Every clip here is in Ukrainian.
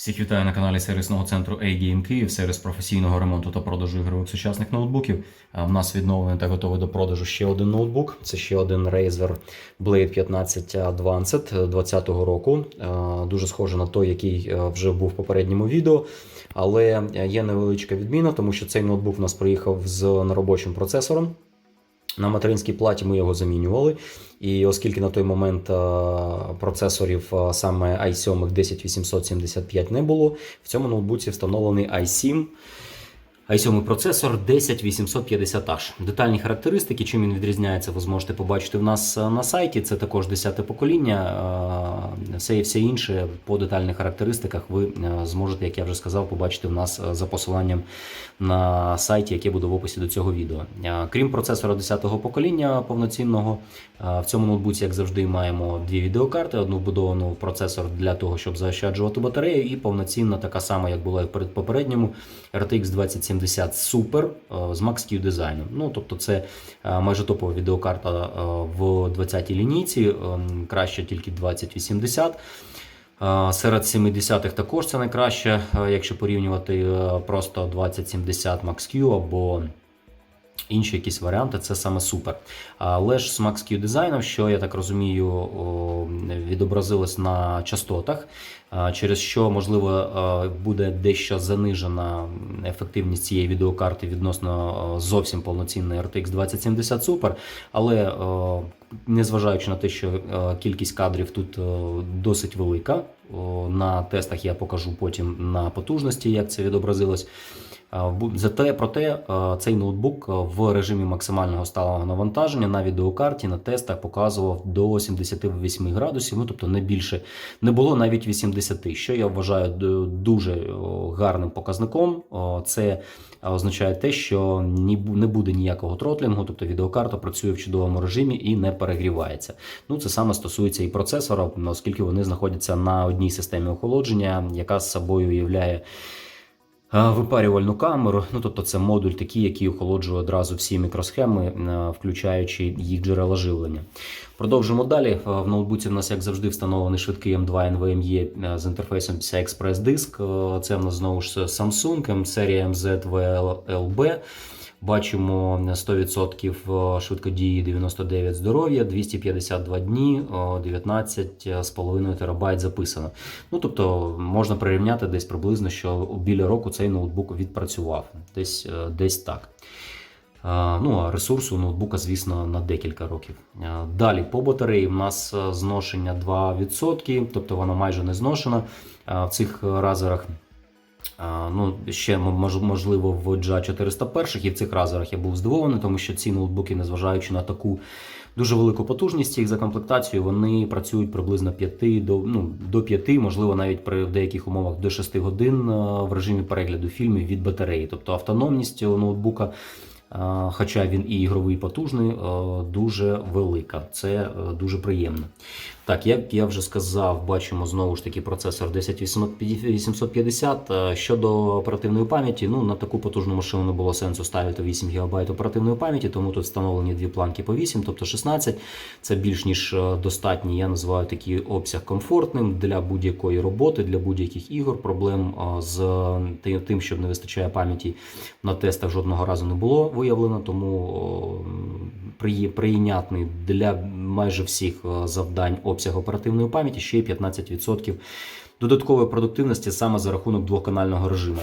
Всіх вітаю на каналі сервісного центру A-Game Київ, сервіс професійного ремонту та продажу ігрових сучасних ноутбуків. В нас відновлений та готовий до продажу ще один ноутбук. Це ще один Razer Blade 15 Advanced 2020 року. Дуже схожий на той, який вже був в попередньому відео. Але є невеличка відміна, тому що цей ноутбук в нас приїхав з неробочим процесором. На материнській платі ми його замінювали. І оскільки на той момент а, процесорів а, саме i7 10875 не було, в цьому ноутбуці встановлений i7. I7 процесор 10850H. Детальні характеристики, чим він відрізняється, ви зможете побачити в нас на сайті. Це також 10-те покоління. Все і все інше по детальних характеристиках ви зможете, як я вже сказав, побачити в нас за посиланням на сайті, яке буде в описі до цього відео. Крім процесора 10-го покоління повноцінного, в цьому ноутбуці, як завжди, маємо дві відеокарти: одну вбудовану в процесор для того, щоб заощаджувати батарею, і повноцінна така сама, як була і в попередньому RTX 2070 Super з Max-Q дизайном. Ну, тобто, це майже топова відеокарта в 20-й лінійці, краще тільки 2080. Е, Серед 70-х також це найкраще, е, якщо порівнювати е, просто 2070 Max-Q або інші якісь варіанти, це саме супер. Але ж смак з Max-Q дизайном, що я так розумію, відобразилось на частотах, через що можливо е, буде дещо занижена ефективність цієї відеокарти відносно е, зовсім повноцінної RTX 2070 Super. Але е, незважаючи на те, що кількість кадрів тут досить велика. На тестах я покажу потім на потужності, як це відобразилось. Е, Зате проте е, цей ноутбук е, в режимі максимального сталого навантаження на відеокарті на тестах показував до 78 градусів, ну тобто не більше не було навіть 80, що я вважаю дуже гарним показником. Це означає те, що не буде ніякого тротлінгу, тобто відеокарта працює в чудовому режимі і не перегрівається. Ну це саме стосується і процесора, оскільки вони знаходяться на одній системі охолодження, яка з собою являє. Випарювальну камеру, ну тобто це модуль такий, який охолоджує одразу всі мікросхеми, е, включаючи їх джерела живлення. Продовжимо далі. Е, В ноутбуці в нас, як завжди, встановлений швидкий M2 NVMe е, з інтерфейсом PCI Express диск. Це в нас знову ж Samsung, серія MZ VLB. Бачимо 100% швидкодії 99 здоров'я, 252 дні, 19,5 терабайт записано. Ну тобто можна прирівняти десь приблизно, що біля року цей ноутбук відпрацював. Десь, е, десь так. Ну, а ресурсу ноутбука, звісно, на декілька років. Далі по батареї в нас е, зношення 2%, тобто вона майже не зношена в цих е, разерах. Ну, ще можливо в GA 401 і в цих разерах я був здивований, тому що ці ноутбуки, незважаючи на таку дуже велику потужність їх за комплектацією, вони працюють приблизно 5 до, ну, до 5, можливо, навіть при в деяких умовах до 6 годин в режимі перегляду фільмів від батареї. Тобто автономність у ноутбука. Хоча він і ігровий і потужний, дуже велика. Це е, дуже приємно. Так, як я вже сказав, бачимо знову ж таки процесор 10850. Е, Щодо оперативної пам'яті, ну на таку потужну машину не було сенсу ставити 8 ГБ оперативної пам'яті, тому тут встановлені дві планки по 8, тобто 16. Це більш ніж е, достатній. Я називаю такий обсяг комфортним для будь-якої роботи, для будь-яких ігор. Проблем е, з тим, що не вистачає пам'яті на тестах жодного разу не було виявлено, тому прийнятний для майже всіх завдань обсяг оперативної пам'яті ще 15% додаткової продуктивності саме за рахунок двоканального режиму.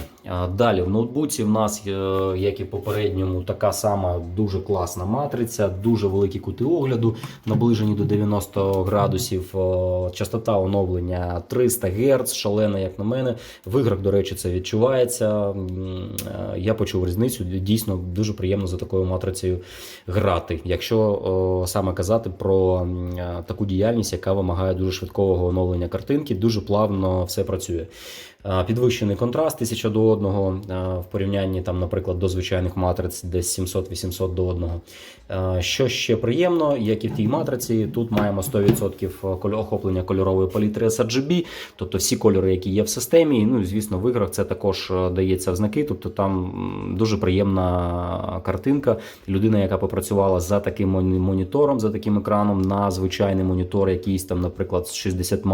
Далі в ноутбуці в нас, е, як і попередньому, така сама дуже класна матриця, дуже великі кути огляду, наближені до 90 градусів. Е, Частота оновлення 300 Гц, шалена, як на мене. В іграх, до речі, це відчувається. Е, Я почув різницю. Дійсно дуже приємно за такою матрицею грати. Якщо саме казати про таку діяльність, яка вимагає дуже швидкого оновлення картинки, дуже плавно все працює. Підвищений контраст 1000 до 1 в порівнянні, там, наприклад, до звичайних матриць десь 700-800 до 1. Е, Що ще приємно, як і в тій матриці, тут маємо 100% охоплення кольорової палітри sRGB, тобто всі кольори, які є в системі. Ну і звісно, в іграх це також дається в знаки. Тобто там дуже приємна картинка. Людина, яка попрацювала за таким монітором, за таким екраном, на звичайний монітор, якийсь там, наприклад, з 60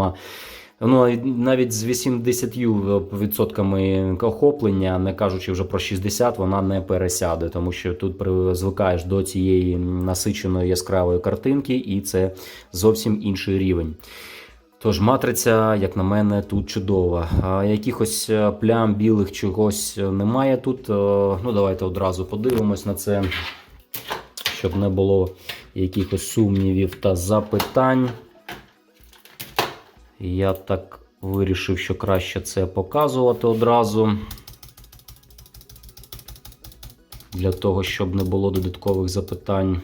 Ну, навіть з 80% охоплення, не кажучи вже про 60, вона не пересяде, тому що тут звикаєш до цієї насиченої яскравої картинки, і це зовсім інший рівень. Тож матриця, як на мене, тут чудова. Якихось е, плям білих чогось немає тут. Е, Ну, давайте одразу подивимось на це, щоб не було якихось сумнівів та запитань. Я так вирішив, що краще це показувати одразу. Для того, щоб не було додаткових запитань.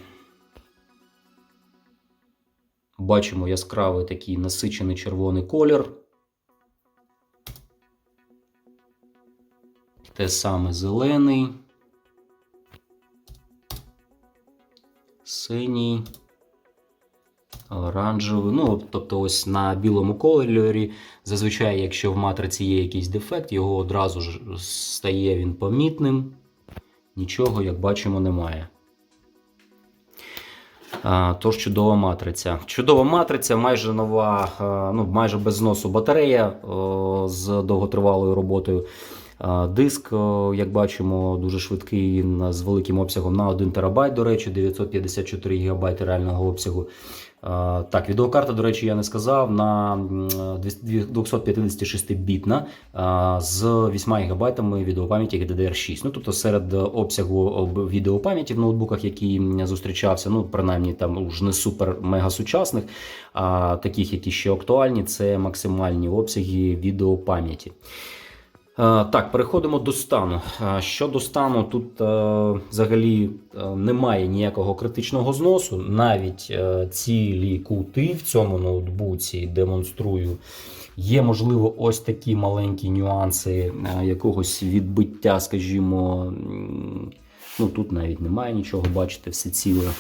Бачимо яскравий такий насичений червоний колір. Те саме зелений, синій, оранжевий. Ну, тобто, ось на білому кольорі. Зазвичай, якщо в матриці є якийсь дефект, його одразу ж стає він помітним. Нічого, як бачимо, немає. Тож чудова матриця. Чудова матриця, майже нова, ну майже без зносу батарея з довготривалою роботою. Диск, як бачимо, дуже швидкий з великим обсягом на 1 терабайт, до речі, 954 гігабайти реального обсягу. А, Так, відеокарта, до речі, я не сказав, на 256-бітна з 8 ГБ відеопам'яті GDDR6. Ну, тобто серед обсягу відеопам'яті в ноутбуках, м, зустрічався, ну, принаймні там уж не супер мега сучасних, а таких, які ще актуальні, це максимальні обсяги відеопам'яті. Е, Так, переходимо до стану. Е, Щодо стану, тут е, взагалі немає ніякого критичного зносу. Навіть цілі кути в цьому ноутбуці демонструю. Є, можливо, ось такі маленькі нюанси якогось відбиття, скажімо. Ну, тут навіть немає нічого, бачите, все ціле.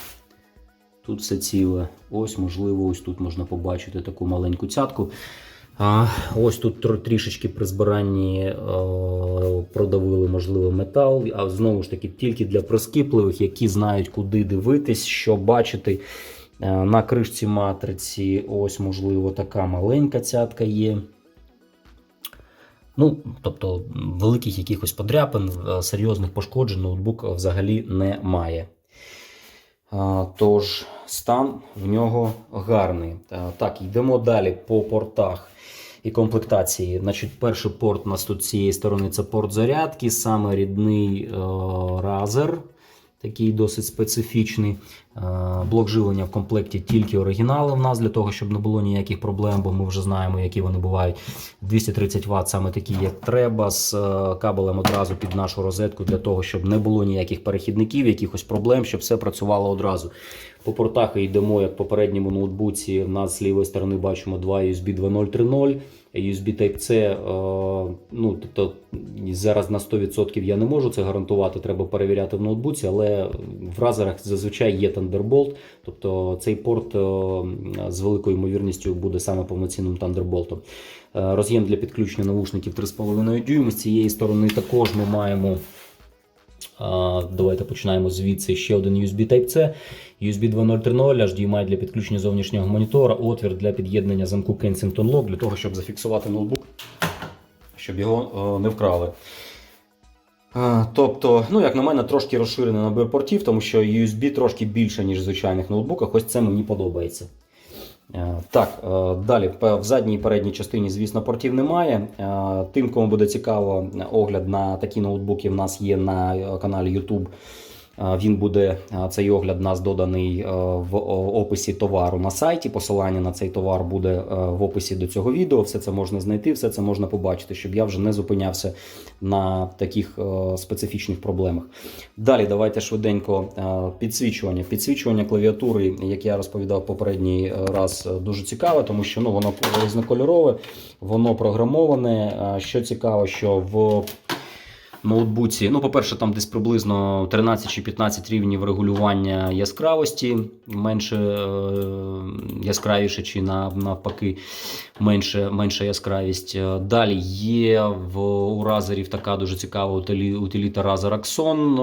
Тут все ціле. Ось, можливо, ось тут можна побачити таку маленьку цятку. А, ось тут трішечки при збиранні е, продавили, можливо, метал, а знову ж таки тільки для прискіпливих, які знають, куди дивитись, що бачити. Е, на кришці матриці, ось, можливо, така маленька цятка є. Ну, тобто, великих якихось подряпин, е, серйозних пошкоджень ноутбук взагалі не має. А, Тож, стан в нього гарний. Так, йдемо далі по портах і комплектації. Значить, перший порт у нас тут цієї сторони це порт зарядки, саме рідний е, Razer, такий досить специфічний. Е, Блок живлення в комплекті тільки оригінали в нас для того, щоб не було ніяких проблем, бо ми вже знаємо, які вони бувають. 230 Вт, саме такі, як треба, з е, кабелем одразу під нашу розетку, для того, щоб не було ніяких перехідників, якихось проблем, щоб все працювало одразу. По портах йдемо, як в попередньому ноутбуці. В нас з лівої сторони бачимо два USB 2.0.3.0, USB Type-C. е, Ну, тобто зараз на 100% я не можу це гарантувати, треба перевіряти в ноутбуці, але в разерах зазвичай є Thunderbolt, тобто цей порт е, з великою ймовірністю буде саме повноцінним Thunderbolt. Е, Роз'єм для підключення навушників 3,5 дюйми. З цієї сторони також ми маємо. Давайте починаємо звідси ще один USB Type-C, USB 2.0.3.0, HDMI для підключення зовнішнього монітора, отвір для під'єднання замку Kensington Lock для того, щоб зафіксувати ноутбук, щоб його е, не вкрали. Тобто, ну як на мене, трошки розширений набір портів, тому що USB трошки більше, ніж в звичайних ноутбуках. Ось це мені подобається. Е, Так, е, далі в задній і передній частині, звісно, портів немає. Е, Тим, кому буде цікаво, огляд на такі ноутбуки в нас є на каналі YouTube. Він буде цей огляд нас доданий в описі товару на сайті. Посилання на цей товар буде в описі до цього відео. Все це можна знайти, все це можна побачити, щоб я вже не зупинявся на таких специфічних проблемах. Далі давайте швиденько підсвічування. Підсвічування клавіатури, як я розповідав попередній раз, дуже цікаве, тому що ну, воно різнокольорове, воно програмоване. Що цікаво, що в ноутбуці. Ну, по-перше, там десь приблизно 13 чи 15 рівнів регулювання яскравості, менше е, яскравіше, чи на- навпаки, менше, менша яскравість. Е, Далі є в у разерів така дуже цікава утилі- утиліта Razer Axon,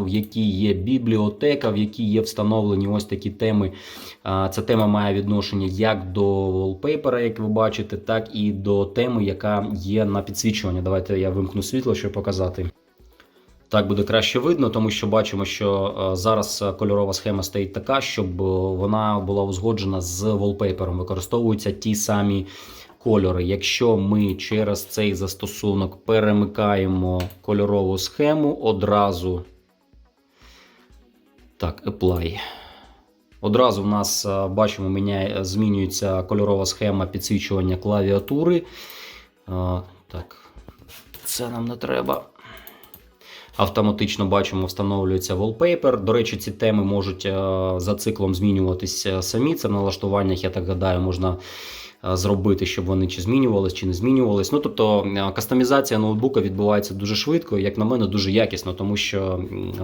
е, в якій є бібліотека, в якій є встановлені ось такі теми. Ця тема має відношення як до wallpaper, як ви бачите, так і до теми, яка є на підсвічування. Давайте я вимкну світло, щоб показати. Так буде краще видно, тому що бачимо, що е, зараз е, кольорова схема стоїть така, щоб е, вона була узгоджена з wallpaper. Використовуються ті самі кольори. Якщо ми через цей застосунок перемикаємо кольорову схему, одразу так, apply. Одразу в нас бачимо, міняє, змінюється кольорова схема підсвічування клавіатури. Так, це нам не треба. Автоматично бачимо, встановлюється wallpaper. До речі, ці теми можуть е, за циклом змінюватися самі. Це в налаштуваннях, я так гадаю, можна е, зробити, щоб вони чи змінювались, чи не змінювались. Ну тобто е, кастомізація ноутбука відбувається дуже швидко, як на мене, дуже якісно, тому що е,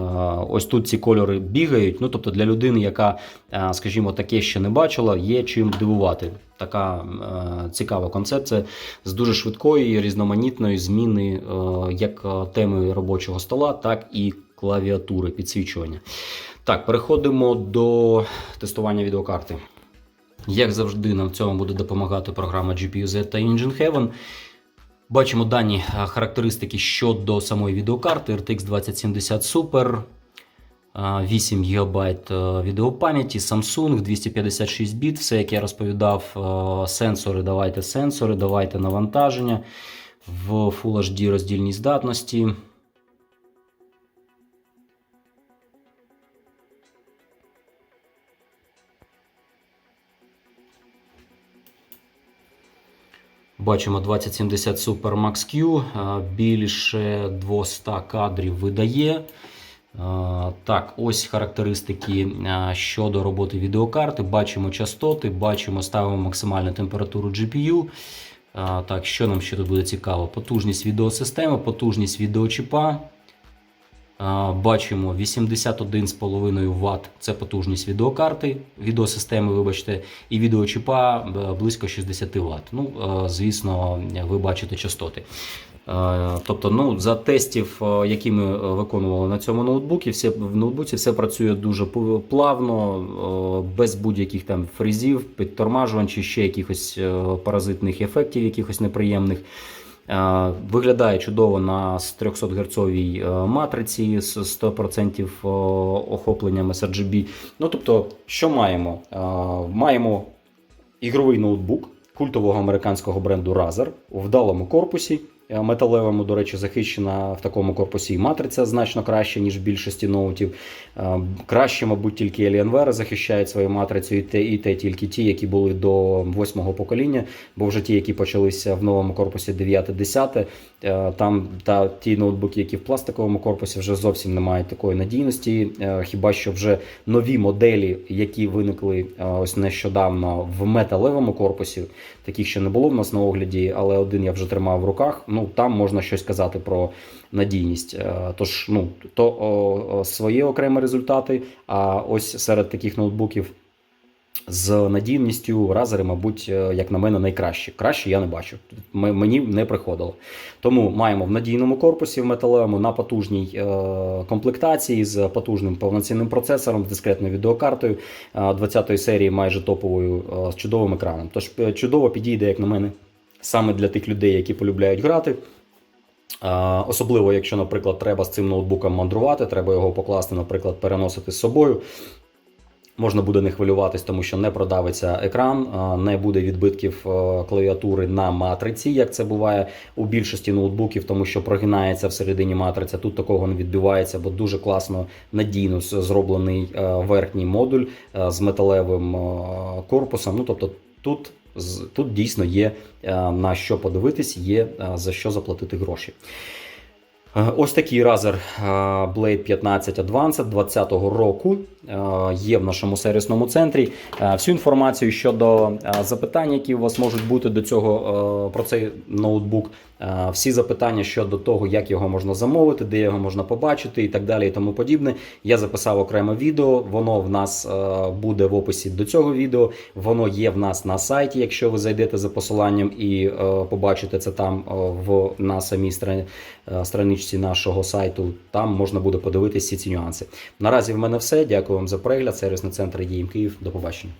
ось тут ці кольори бігають. Ну тобто для людини, яка, е, скажімо, таке ще не бачила, є чим дивувати. Така е, цікава концепція з дуже швидкої різноманітної зміни е, як е, теми робочого стола, так і клавіатури підсвічування. Так, переходимо до тестування відеокарти. Як завжди, нам в цьому буде допомагати програма GPU-Z та Engine Heaven. Бачимо дані характеристики щодо самої відеокарти RTX 2070 Super. Е, 8 ГБ е, відеопам'яті, Samsung 256 біт, все як я розповідав, е, сенсори, давайте сенсори, давайте навантаження в Full HD роздільній здатності. Бачимо 2070 Super Max Q, е, більше 200 кадрів видає. Так, ось характеристики щодо роботи відеокарти. Бачимо частоти, бачимо, ставимо максимальну температуру GPU. Так, що нам ще тут буде цікаво? Потужність відеосистеми, потужність відеочіпа. Бачимо 81,5 Вт це потужність відеокарти, відеосистеми, вибачте, і відеочіпа е, близько 60 Вт. Ну, е, звісно, ви бачите частоти. Е, Тобто, ну, за тестів, е, які ми е, виконували на цьому ноутбуці, все, в ноутбуці все працює дуже плавно, без будь-яких там фрізів, підтормажувань чи ще якихось паразитних ефектів, якихось неприємних. Виглядає чудово на 300 Гц матриці з 100% е, охопленням sRGB. Ну тобто, що маємо? Маємо ігровий ноутбук культового американського бренду Razer у вдалому корпусі. Е, Металевому, до речі, захищена в такому корпусі і матриця значно краще, ніж в більшості ноутів. Е, Краще, мабуть, тільки Alienware захищають свою матрицю, і те, і те тільки ті, які були до восьмого покоління, бо вже ті, які почалися в новому корпусі 9-10, е, там та ті ноутбуки, які в пластиковому корпусі, вже зовсім не мають такої надійності. Е, Хіба що вже нові моделі, які виникли е, ось нещодавно в металевому корпусі, таких ще не було в нас на огляді, але один я вже тримав в руках. Ну там можна щось казати про надійність. Е, Тож, ну то о, свої окремі результати. А ось серед таких ноутбуків з надійністю Razer, мабуть, е, як на мене, найкращі. Краще я не бачу. Мені не приходило. Тому маємо в надійному корпусі в металевому на потужній е, комплектації з потужним повноцінним процесором, з дискретною відеокартою е, 20-ї серії, майже топовою, е, з чудовим екраном. Тож е, чудово підійде, як на мене, саме для тих людей, які полюбляють грати. Особливо, якщо, наприклад, треба з цим ноутбуком мандрувати, треба його покласти, наприклад, переносити з собою. Можна буде не хвилюватись, тому що не продавиться екран, не буде відбитків е, клавіатури на матриці, як це буває у більшості ноутбуків, тому що прогинається всередині матриця. Тут такого не відбувається, бо дуже класно надійно зроблений е, верхній модуль е, з металевим корпусом. Ну тобто тут, тут дійсно є на що подивитись, є за що заплатити гроші. Е, Ось такий Razer е, Blade 15 Advanced 2020 року е, є в нашому сервісному центрі. Всю інформацію щодо запитань, які у вас можуть бути до цього про цей ноутбук, всі запитання щодо того, як його можна замовити, де його можна побачити і так далі, і тому подібне. Я записав окреме відео. Воно в нас е, буде в описі до цього відео. Воно є в нас на сайті. Якщо ви зайдете за посиланням і е, побачите це там е, в на самій е, страничці нашого сайту, там можна буде подивитися всі ці нюанси. Наразі в мене все. Дякую вам за перегляд. Сервісний центр «Дієм Київ. До побачення.